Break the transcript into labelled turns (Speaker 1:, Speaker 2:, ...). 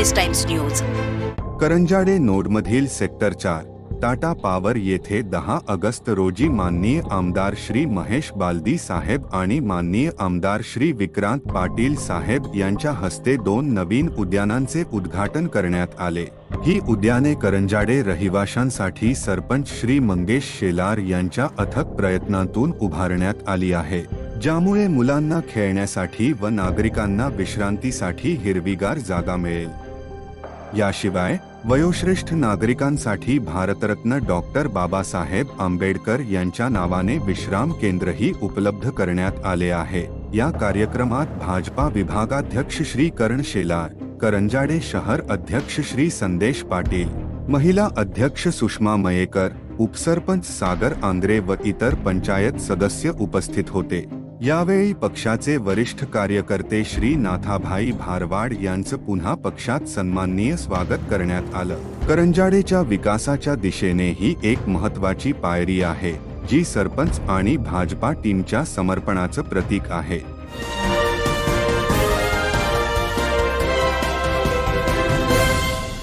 Speaker 1: Police times news
Speaker 2: Karanjade नोडमधील sector चार Tata power येथे दहा ऑगस्ट रोजी माननीय आमदार श्री महेश बालदी साहेब आणि माननीय आमदार श्री विक्रांत पाटील साहेब यांच्या हस्ते दोन नवीन उद्यानांचे उद्घाटन करण्यात आले. ही उद्याने करंजाडे रहिवाशांसाठी सरपंच श्री मंगेश शेलार यांच्या अथक प्रयत्नातून उभारण्यात आली आहे. ज्यामुळे मुलांना खेळण्यासाठी व नागरिकांना विश्रांतीसाठी हिरवीगार जागा मिळेल. याशिवाय वयोश्रेष्ठ नागरिकांसाठी भारतरत्न डॉक्टर बाबासाहेब आंबेडकर यांच्या नावाने विश्राम केंद्रही उपलब्ध करण्यात आले आहे. या कार्यक्रमात भाजपा विभागाध्यक्ष श्री करण शेलार करंजाडे शहर अध्यक्ष श्री संदेश पाटील महिला अध्यक्ष सुषमा मयेकर उपसरपंच सागर आंद्रे व इतर पंचायत सदस्य उपस्थित होते. यावेळी पक्षाचे वरिष्ठ कार्यकर्ते श्री नाथाभाई भारवाड यांचं पुन्हा पक्षात सन्माननीय स्वागत करण्यात आलं. करंजाडेच्या विकासाच्या दिशेने ही एक महत्वाची पायरी आहे जी सरपंच आणि भाजपा टीमच्या समर्पणाचं प्रतीक आहे.